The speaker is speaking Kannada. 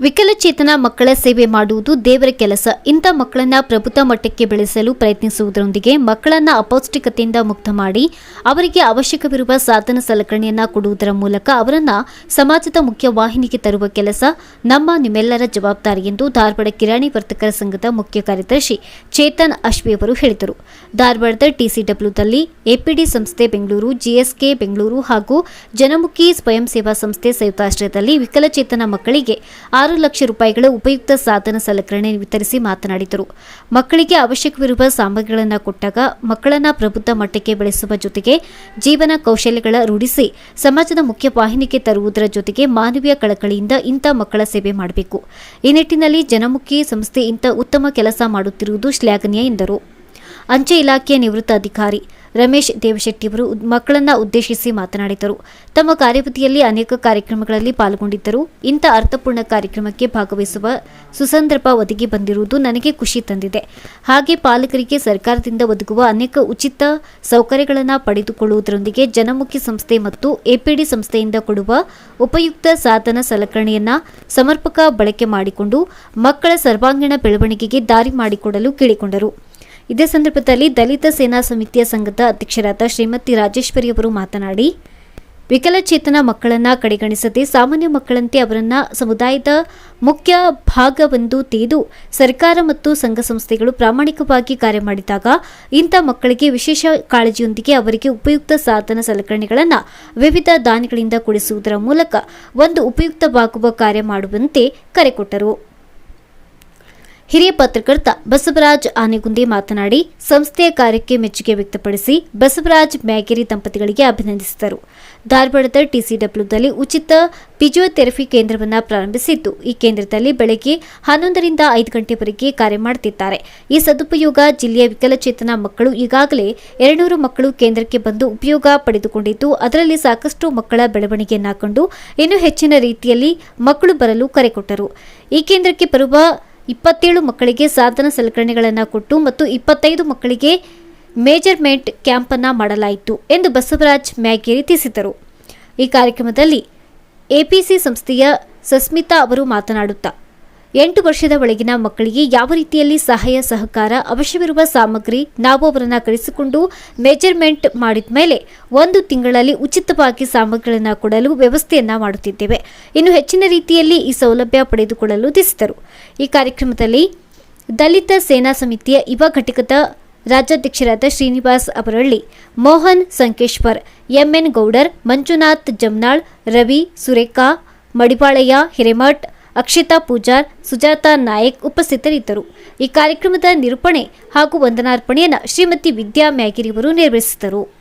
ವಿಕಲಚೇತನ ಮಕ್ಕಳ ಸೇವೆ ಮಾಡುವುದು ದೇವರ ಕೆಲಸ. ಇಂಥ ಮಕ್ಕಳನ್ನ ಪ್ರಬುದ್ಧ ಮಟ್ಟಕ್ಕೆ ಬೆಳೆಸಲು ಪ್ರಯತ್ನಿಸುವುದರೊಂದಿಗೆ ಮಕ್ಕಳನ್ನ ಅಪೌಷ್ಟಿಕತೆಯಿಂದ ಮುಕ್ತ ಮಾಡಿ, ಅವರಿಗೆ ಅವಶ್ಯಕವಿರುವ ಸಾಧನ ಸಲಕರಣೆಯನ್ನ ಕೊಡುವುದರ ಮೂಲಕ ಅವರನ್ನ ಸಮಾಜದ ಮುಖ್ಯ ವಾಹಿನಿಗೆ ತರುವ ಕೆಲಸ ನಮ್ಮ ನಿಮ್ಮೆಲ್ಲರ ಜವಾಬ್ದಾರಿ ಎಂದು ಧಾರವಾಡ ಕಿರಾಣಿ ವರ್ತಕರ ಸಂಘದ ಮುಖ್ಯ ಕಾರ್ಯದರ್ಶಿ ಚೇತನ್ ಅಶ್ವಿ ಅವರು ಹೇಳಿದರು. ಧಾರವಾಡದ ಟಿಸಿಡಬ್ಲ್ಯೂದಲ್ಲಿ ಎಪಿಡಿ ಸಂಸ್ಥೆ ಬೆಂಗಳೂರು, ಜಿಎಸ್ಕೆ ಬೆಂಗಳೂರು ಹಾಗೂ ಜನಮುಖಿ ಸ್ವಯಂ ಸೇವಾ ಸಂಸ್ಥೆ ಸಂಯುಕ್ತಾಶ್ರಯದಲ್ಲಿ ವಿಕಲಚೇತನ ಮಕ್ಕಳಿಗೆ ಆರು ಲಕ್ಷ ರೂಪಾಯಿಗಳ ಉಪಯುಕ್ತ ಸಾಧನ ಸಲಕರಣೆ ವಿತರಿಸಿ ಮಾತನಾಡಿದರು. ಮಕ್ಕಳಿಗೆ ಅವಶ್ಯಕವಿರುವ ಸಾಮಗ್ರಿಗಳನ್ನು ಕೊಟ್ಟಾಗ ಮಕ್ಕಳನ್ನ ಪ್ರಬುದ್ಧ ಮಟ್ಟಕ್ಕೆ ಬೆಳೆಸುವ ಜೊತೆಗೆ ಜೀವನ ಕೌಶಲ್ಯಗಳ ರೂಢಿಸಿ ಸಮಾಜದ ಮುಖ್ಯ ವಾಹಿನಿಗೆ ತರುವುದರ ಜೊತೆಗೆ ಮಾನವೀಯ ಕಳಕಳಿಯಿಂದ ಇಂಥ ಮಕ್ಕಳ ಸೇವೆ ಮಾಡಬೇಕು. ಈ ನಿಟ್ಟಿನಲ್ಲಿ ಜನಮುಖಿ ಸಂಸ್ಥೆ ಇಂಥ ಉತ್ತಮ ಕೆಲಸ ಮಾಡುತ್ತಿರುವುದು ಶ್ಲಾಘನೀಯ ಎಂದರು. ಅಂಚೆ ಇಲಾಖೆಯ ನಿವೃತ್ತ ಅಧಿಕಾರಿ ರಮೇಶ್ ದೇವಶೆಟ್ಟಿಯವರು ಮಕ್ಕಳನ್ನ ಉದ್ದೇಶಿಸಿ ಮಾತನಾಡಿದರು. ತಮ್ಮ ಕಾರ್ಯಪತಿಯಲ್ಲಿ ಅನೇಕ ಕಾರ್ಯಕ್ರಮಗಳಲ್ಲಿ ಪಾಲ್ಗೊಂಡಿದ್ದರು. ಇಂಥ ಅರ್ಥಪೂರ್ಣ ಕಾರ್ಯಕ್ರಮಕ್ಕೆ ಭಾಗವಹಿಸುವ ಸುಸಂದರ್ಭ ಒದಗಿ ಬಂದಿರುವುದು ನನಗೆ ಖುಷಿ ತಂದಿದೆ. ಹಾಗೆ ಪಾಲಕರಿಗೆ ಸರ್ಕಾರದಿಂದ ಒದಗುವ ಅನೇಕ ಉಚಿತ ಸೌಕರ್ಯಗಳನ್ನು ಪಡೆದುಕೊಳ್ಳುವುದರೊಂದಿಗೆ ಜನಮುಖಿ ಸಂಸ್ಥೆ ಮತ್ತು ಎಪಿಡಿ ಸಂಸ್ಥೆಯಿಂದ ಕೊಡುವ ಉಪಯುಕ್ತ ಸಾಧನ ಸಲಕರಣೆಯನ್ನ ಸಮರ್ಪಕ ಬಳಕೆ ಮಾಡಿಕೊಂಡು ಮಕ್ಕಳ ಸರ್ವಾಂಗೀಣ ಬೆಳವಣಿಗೆಗೆ ದಾರಿ ಮಾಡಿಕೊಡಲು ಕೇಳಿಕೊಂಡರು. ಇದೇ ಸಂದರ್ಭದಲ್ಲಿ ದಲಿತ ಸೇನಾ ಸಮಿತಿಯ ಸಂಘದ ಅಧ್ಯಕ್ಷರಾದ ಶ್ರೀಮತಿ ರಾಜೇಶ್ವರಿ ಅವರು ಮಾತನಾಡಿ, ವಿಕಲಚೇತನ ಮಕ್ಕಳನ್ನ ಕಡೆಗಣಿಸದೆ ಸಾಮಾನ್ಯ ಮಕ್ಕಳಂತೆ ಅವರನ್ನ ಸಮುದಾಯದ ಮುಖ್ಯ ಭಾಗವೆಂದು ತಿಳಿದು ಸರ್ಕಾರ ಮತ್ತು ಸಂಘ ಸಂಸ್ಥೆಗಳು ಪ್ರಾಮಾಣಿಕವಾಗಿ ಕಾರ್ಯ ಮಾಡಿದಾಗ ಇಂಥ ಮಕ್ಕಳಿಗೆ ವಿಶೇಷ ಕಾಳಜಿಯೊಂದಿಗೆ ಅವರಿಗೆ ಉಪಯುಕ್ತ ಸಾಧನ ಸಲಕರಣೆಗಳನ್ನು ವಿವಿಧ ದಾನಿಗಳಿಂದ ಕೊಡಿಸುವುದರ ಮೂಲಕ ಒಂದು ಉಪಯುಕ್ತವಾಗುವ ಕಾರ್ಯ ಮಾಡುವಂತೆ ಕರೆ ಕೊಟ್ಟರು. ಹಿರಿಯ ಪತ್ರಕರ್ತ ಬಸವರಾಜ್ ಆನೆಗುಂದಿ ಮಾತನಾಡಿ, ಸಂಸ್ಥೆಯ ಕಾರ್ಯಕ್ಕೆ ಮೆಚ್ಚುಗೆ ವ್ಯಕ್ತಪಡಿಸಿ ಬಸವರಾಜ್ ಮ್ಯಾಗೇರಿ ದಂಪತಿಗಳಿಗೆ ಅಭಿನಂದಿಸಿದರು. ಧಾರವಾಡದ ಟಿಸಿಡಬ್ಲ್ಯೂದಲ್ಲಿ ಉಚಿತ ಫಿಜಿಯೋಥೆರಪಿ ಕೇಂದ್ರವನ್ನು ಪ್ರಾರಂಭಿಸಿದ್ದು, ಈ ಕೇಂದ್ರದಲ್ಲಿ ಬೆಳಗ್ಗೆ ಹನ್ನೊಂದರಿಂದ ಐದು ಗಂಟೆವರೆಗೆ ಕಾರ್ಯ ಮಾಡುತ್ತಿದ್ದಾರೆ ಈ ಸದುಪಯೋಗ ಜಿಲ್ಲೆಯ ವಿಕಲಚೇತನ ಮಕ್ಕಳು ಈಗಾಗಲೇ ಎರಡುನೂರು ಮಕ್ಕಳು ಕೇಂದ್ರಕ್ಕೆ ಬಂದು ಉಪಯೋಗ ಪಡೆದುಕೊಂಡಿದ್ದು, ಅದರಲ್ಲಿ ಸಾಕಷ್ಟು ಮಕ್ಕಳ ಬೆಳವಣಿಗೆಯನ್ನು ಕಂಡು ಇನ್ನೂ ಹೆಚ್ಚಿನ ರೀತಿಯಲ್ಲಿ ಮಕ್ಕಳು ಬರಲು ಕರೆ ಕೊಟ್ಟರು. ಈ ಕೇಂದ್ರಕ್ಕೆ ಬರುವ ಇಪ್ಪತ್ತೇಳು ಮಕ್ಕಳಿಗೆ ಸಾಧನ ಸಲಕರಣೆಗಳನ್ನು ಕೊಟ್ಟು ಮತ್ತು ಇಪ್ಪತ್ತೈದು ಮಕ್ಕಳಿಗೆ ಮೇಜರ್ಮೆಂಟ್ ಕ್ಯಾಂಪನ್ನು ಮಾಡಲಾಯಿತು ಎಂದು ಬಸವರಾಜ್ ಮ್ಯಾಗೇರಿ ತಿಳಿಸಿದರು. ಈ ಕಾರ್ಯಕ್ರಮದಲ್ಲಿ ಎಪಿಸಿ ಸಂಸ್ಥೆಯ ಸಸ್ಮಿತಾ ಅವರು ಮಾತನಾಡುತ್ತಾ ಎಂಟು ವರ್ಷದ ಒಳಗಿನ ಮಕ್ಕಳಿಗೆ ಯಾವ ರೀತಿಯಲ್ಲಿ ಸಹಾಯ, ಸಹಕಾರ ಅವಶ್ಯವಿರುವ ಸಾಮಗ್ರಿ ನಾವು ಅವರನ್ನು ಕಳಿಸಿಕೊಂಡು ಮೆಜರ್ಮೆಂಟ್ ಮಾಡಿದ ಮೇಲೆ ಒಂದು ತಿಂಗಳಲ್ಲಿ ಉಚಿತವಾಗಿ ಸಾಮಗ್ರಿಗಳನ್ನು ಕೊಡಲು ವ್ಯವಸ್ಥೆಯನ್ನ ಮಾಡುತ್ತಿದ್ದೇವೆ. ಇನ್ನು ಹೆಚ್ಚಿನ ರೀತಿಯಲ್ಲಿ ಈ ಸೌಲಭ್ಯ ಪಡೆದುಕೊಳ್ಳಲು ತಿಳಿಸಿದರು ಈ ಕಾರ್ಯಕ್ರಮದಲ್ಲಿ ದಲಿತ ಸೇನಾ ಸಮಿತಿಯ ಯುವ ಘಟಕದ ರಾಜ್ಯಾಧ್ಯಕ್ಷರಾದ ಶ್ರೀನಿವಾಸ್ ಅವರಳ್ಳಿ, ಮೋಹನ್ ಸಂಕೇಶ್ವರ್, ಎಂಎನ್ ಗೌಡರ್, ಮಂಜುನಾಥ್ ಜಮ್ನಾಳ್, ರವಿ ಸುರೇಖಾ ಮಡಿಪಾಳಯ್ಯ ಹಿರೇಮಠ್ ಅಕ್ಷಿತಾ ಪೂಜಾರ್ ಸುಜಾತಾ ನಾಯಕ್ ಉಪಸ್ಥಿತರಿದ್ದರು. ಈ ಕಾರ್ಯಕ್ರಮದ ನಿರೂಪಣೆ ಹಾಗೂ ವಂದನಾರ್ಪಣೆಯನ್ನು ಶ್ರೀಮತಿ ವಿದ್ಯಾ ಮ್ಯಾಗಿರಿಯವರು ನೆರವೇರಿಸಿದರು